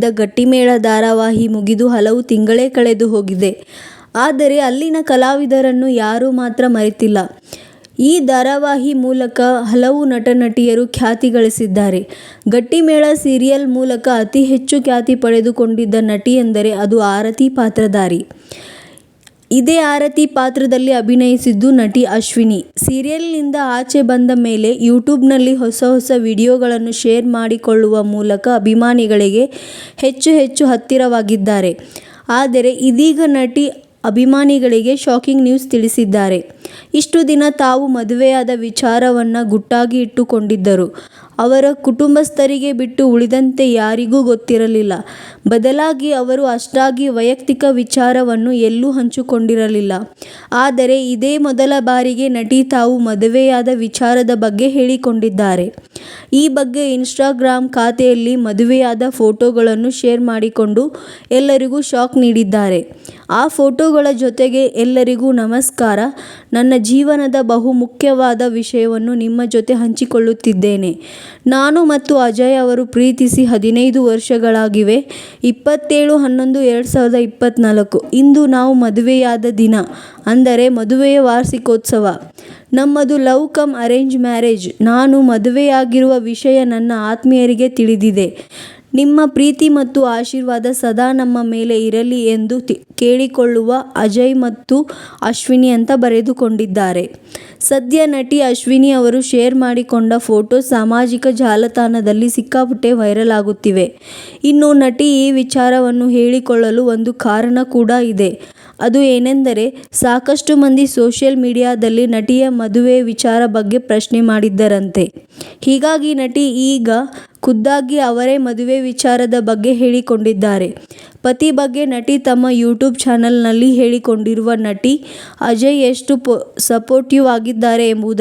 ಇದ್ದ ಗಟ್ಟಿಮೇಳ ಧಾರಾವಾಹಿ ಮುಗಿದು ಹಲವು ತಿಂಗಳೇ ಕಳೆದು ಹೋಗಿದೆ. ಆದರೆ ಅಲ್ಲಿನ ಕಲಾವಿದರನ್ನು ಯಾರೂ ಮಾತ್ರ ಮರೆತಿಲ್ಲ. ಈ ಧಾರಾವಾಹಿ ಮೂಲಕ ಹಲವು ನಟ-ನಟಿಯರು ಖ್ಯಾತಿ ಗಳಿಸಿದ್ದಾರೆ. ಗಟ್ಟಿಮೇಳ ಸೀರಿಯಲ್ ಮೂಲಕ ಅತಿ ಹೆಚ್ಚು ಖ್ಯಾತಿ ಪಡೆದುಕೊಂಡಿದ್ದ ನಟಿ ಎಂದರೆ ಅದು ಆರತಿ ಪಾತ್ರಧಾರಿ. ಇದೇ ಆರತಿ ಪಾತ್ರದಲ್ಲಿ ಅಭಿನಯಿಸಿದ್ದು ನಟಿ ಅಶ್ವಿನಿ. ಸೀರಿಯಲ್ನಿಂದ ಆಚೆ ಬಂದ ಮೇಲೆ ಯೂಟ್ಯೂಬ್ನಲ್ಲಿ ಹೊಸ ಹೊಸ ವಿಡಿಯೋಗಳನ್ನು ಶೇರ್ ಮಾಡಿಕೊಳ್ಳುವ ಮೂಲಕ ಅಭಿಮಾನಿಗಳಿಗೆ ಹೆಚ್ಚು ಹೆಚ್ಚು ಹತ್ತಿರವಾಗಿದ್ದಾರೆ. ಆದರೆ ಇದೀಗ ನಟಿ ಅಭಿಮಾನಿಗಳಿಗೆ ಶಾಕಿಂಗ್ ನ್ಯೂಸ್ ತಿಳಿಸಿದ್ದಾರೆ. ಇಷ್ಟು ದಿನ ತಾವು ಮದುವೆಯಾದ ವಿಚಾರವನ್ನ ಗುಟ್ಟಾಗಿ ಇಟ್ಟುಕೊಂಡಿದ್ದರು. ಅವರ ಕುಟುಂಬಸ್ಥರಿಗೆ ಬಿಟ್ಟು ಉಳಿದಂತೆ ಯಾರಿಗೂ ಗೊತ್ತಿರಲಿಲ್ಲ. ಬದಲಾಗಿ ಅವರು ಅಷ್ಟಾಗಿ ವೈಯಕ್ತಿಕ ವಿಚಾರವನ್ನು ಎಲ್ಲೂ ಹಂಚಿಕೊಂಡಿರಲಿಲ್ಲ. ಆದರೆ ಇದೇ ಮೊದಲ ಬಾರಿಗೆ ನಟಿ ತಾವು ಮದುವೆಯಾದ ವಿಚಾರದ ಬಗ್ಗೆ ಹೇಳಿಕೊಂಡಿದ್ದಾರೆ. ಈ ಬಗ್ಗೆ ಇನ್ಸ್ಟಾಗ್ರಾಮ್ ಖಾತೆಯಲ್ಲಿ ಮದುವೆಯಾದ ಫೋಟೋಗಳನ್ನು ಶೇರ್ ಮಾಡಿಕೊಂಡು ಎಲ್ಲರಿಗೂ ಶಾಕ್ ನೀಡಿದ್ದಾರೆ. ಆ ಫೋಟೋಗಳ ಜೊತೆಗೆ ಎಲ್ಲರಿಗೂ ನಮಸ್ಕಾರ. ನನ್ನ ಜೀವನದ ಬಹು ಮುಖ್ಯವಾದ ವಿಷಯವನ್ನು ನಿಮ್ಮ ಜೊತೆ ಹಂಚಿಕೊಳ್ಳುತ್ತಿದ್ದೇನೆ. ನಾನು ಮತ್ತು ಅಜಯ್ ಅವರು ಪ್ರೀತಿಸಿ ಹದಿನೈದು ವರ್ಷಗಳಾಗಿವೆ. ಇಪ್ಪತ್ತೇಳು ಹನ್ನೊಂದು ಎರಡು ಸಾವಿರದ ಇಪ್ಪತ್ನಾಲ್ಕು ಇಂದು ನಾವು ಮದುವೆಯಾದ ದಿನ. ಅಂದರೆ ಮದುವೆಯ ವಾರ್ಷಿಕೋತ್ಸವ. ನಮ್ಮದು ಲವ್ ಕಮ್ ಅರೇಂಜ್ ಮ್ಯಾರೇಜ್. ನಾನು ಮದುವೆಯಾಗಿರುವ ವಿಷಯ ನನ್ನ ಆತ್ಮೀಯರಿಗೆ ತಿಳಿದಿದೆ. ನಿಮ್ಮ ಪ್ರೀತಿ ಮತ್ತು ಆಶೀರ್ವಾದ ಸದಾ ನಮ್ಮ ಮೇಲೆ ಇರಲಿ ಎಂದು ಕೇಳಿಕೊಳ್ಳುವ ಅಜಯ್ ಮತ್ತು ಅಶ್ವಿನಿ ಅಂತ ಬರೆದುಕೊಂಡಿದ್ದಾರೆ. ಸದ್ಯ ನಟಿ ಅಶ್ವಿನಿ ಅವರು ಶೇರ್ ಮಾಡಿಕೊಂಡ ಫೋಟೋ ಸಾಮಾಜಿಕ ಜಾಲತಾಣದಲ್ಲಿ ಸಿಕ್ಕಾಪಟ್ಟೆ ವೈರಲ್ ಆಗುತ್ತಿವೆ. ಇನ್ನು ನಟಿ ಈ ವಿಚಾರವನ್ನು ಹೇಳಿಕೊಳ್ಳಲು ಒಂದು ಕಾರಣ ಕೂಡ ಇದೆ. ಅದು ಏನೆಂದರೆ, ಸಾಕಷ್ಟು ಮಂದಿ ಸೋಷಿಯಲ್ ಮೀಡಿಯಾದಲ್ಲಿ ನಟಿಯ ಮದುವೆ ವಿಚಾರ ಬಗ್ಗೆ ಪ್ರಶ್ನೆ ಮಾಡಿದ್ದರಂತೆ. ಹೀಗಾಗಿ ನಟಿ ಈಗ ಖುದ್ದಾಗಿ ಅವರೇ ಮದುವೆ ವಿಚಾರದ ಬಗ್ಗೆ ಹೇಳಿಕೊಂಡಿದ್ದಾರೆ. ಪತಿ ಬಗ್ಗೆ ನಟಿ ತಮ್ಮ ಯೂಟ್ಯೂಬ್ ಚಾನೆಲ್ನಲ್ಲಿ ಹೇಳಿಕೊಂಡಿರುವ ನಟಿ, ಅಜಯ್ ಎಷ್ಟು ಸಪೋರ್ಟಿವ್ ಆಗಿದ್ದಾರೆ ಎಂಬುದನ್ನು